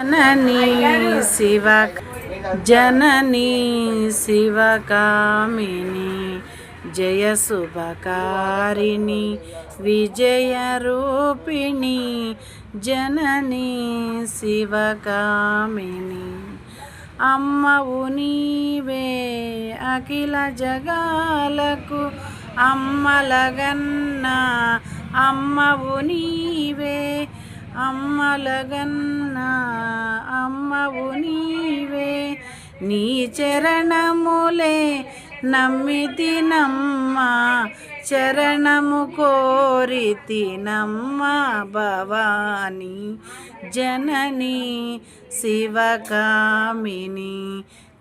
జననీ శివ జననీ శివకామిని జయ శుభకారిణి విజయ రూపిణి జననీ శివకామిని అమ్మవు నీవే అఖిల జగాలకు అమ్మలగన్న అమ్మవు నీవే అమ్మలగన్న అమ్మవు నీవే నీ చరణములే నమ్మితి నమ్మ చరణము కోరితి నమ్మ భవాని జనని శివకామిని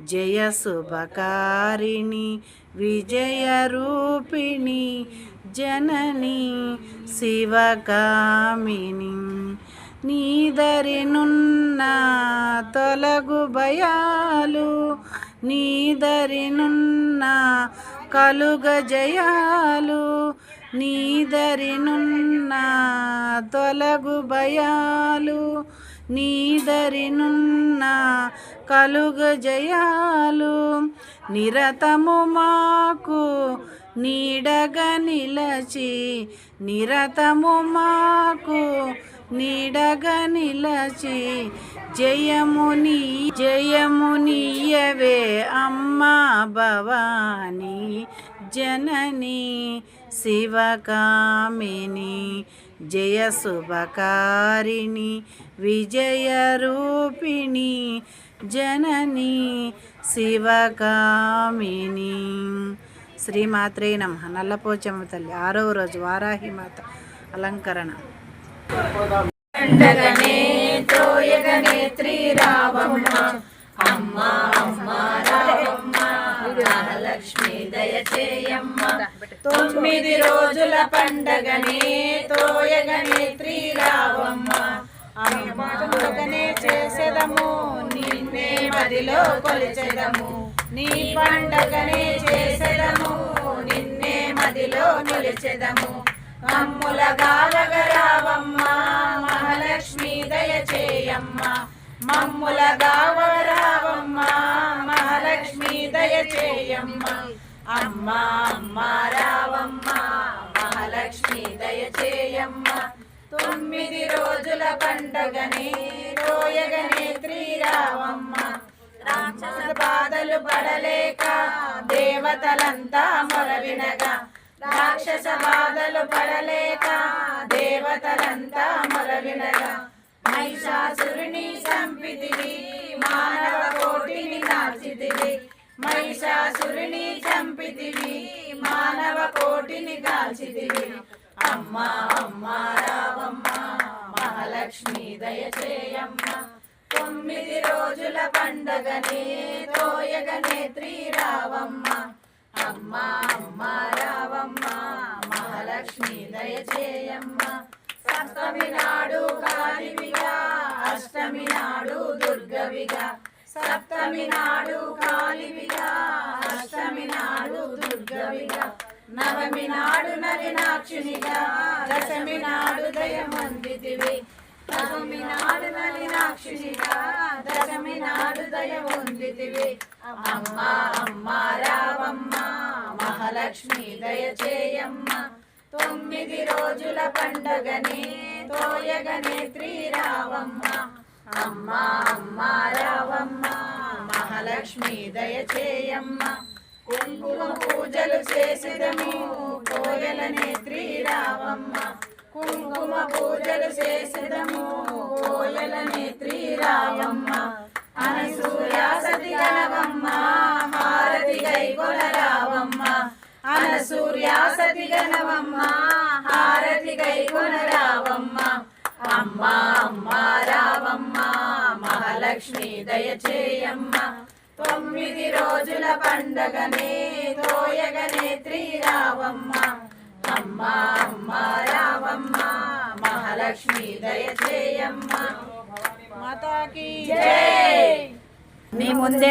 జయ శుభకారిణి విజయ రూపిణి జనని శివకామిని నీదరినున్న తొలగు భయాలు నీదరినున్న కలుగ జయాలు నీదరినున్న తొలగు భయాలు నీదరినున్న కలుగ జయాలు నిరతము మా నీడగా నిలచి నిరతము మాకు. నీడగా నిలచి జయముని జయమునియవే అమ్మా భవాని. జనని శివకామిని జయ శుభకారిణి విజయ రూపిణి. జనని శివకామిని. శ్రీమాత్రే నమ. నల్లపోచమ్మ తల్లి. ఆరవ రోజు వారాహిమాత అలంకరణ. పండగనే తొమ్మిది రోజుల పండగనే తోయగనే శ్రీరావమ్మ పండుగనే చేసేదము. నిన్నే మదిలో కొలిచెదము. నీ పండగనే చేసెదము నిన్నే మదిలో నిలిచెదము. అమ్ముల గావగరావమ్మ మహాలక్ష్మి దయచేయమ్మ మమ్ముల గావరావమ్మ మహాలక్ష్మి దయచేయమ్మ అమ్మ అమ్మ రావమ్మ మహాలక్ష్మి దయచేయమ్మ తొమ్మిది రోజుల పండగనే రోయగనే శ్రీరావమ్మ రాక్షస బాధలు పడలేక దేవతలంతా మొరవినగా. రాక్షస బాధలు పడలేక దేవతలంతా మొరవినగా. మహిషాసురుని చంపితివి మానవ కోటిని కాల్చితివి మహిషాసురుని చంపితివి మానవ కోటిని కాల్చితివి. అమ్మా అమ్మా రావమ్మ మహాలక్ష్మి దయచేయమ్మ. తొమ్మిది రోజుల పండగనే తోయగనే శ్రీరావమ్మ. అమ్మ అమ్మ రావమ్మ మహాలక్ష్మి దయచేయమ్మ. సప్తమి నాడు కాలివిగా అష్టమి నాడు దుర్గవిగా. సప్తమి నాడు కాలివిగా అష్టమి నాడు దుర్గవిగా. నవమి నాడు నలినాక్షునిగా దశమి నాడు దయమందితివి నవమి నాడు నలినాక్షునిగా దశమి నాడు దయమందితివి అమ్మ అమ్మ రావమ్మ మహాలక్ష్మి దయచేయమ్మ తొమ్మిది రోజుల పండగనే తోయగనే శ్రీరావమ్మ. అమ్మ అమ్మ రావమ్మ మహాలక్ష్మి దయచేయమ్మ కుంకుమ పూజలు చేసిదము కోయలనే శ్రీరావమ్మ. కుంకుమ పూజలు చేసిదము కోయలనే శ్రీరావమ్మ. అనసూయాసతి గణవమ్మ హారతి గై కొనరావమ్మ అనసూర్యాసతి గణవమ్మ హారతి గై కొనరావమ్మ అమ్మ అమ్మ రావమ్మ మహాలక్ష్మి దయచేయమ్మ. తొమ్మిది రోజుల పండగనే తోయగనే త్రీరావమ్మ అమ్మ అమ్మ రావమ్మ మహాలక్ష్మి దయచేయమ్మ. మాతాకి. జై! మీ ముందే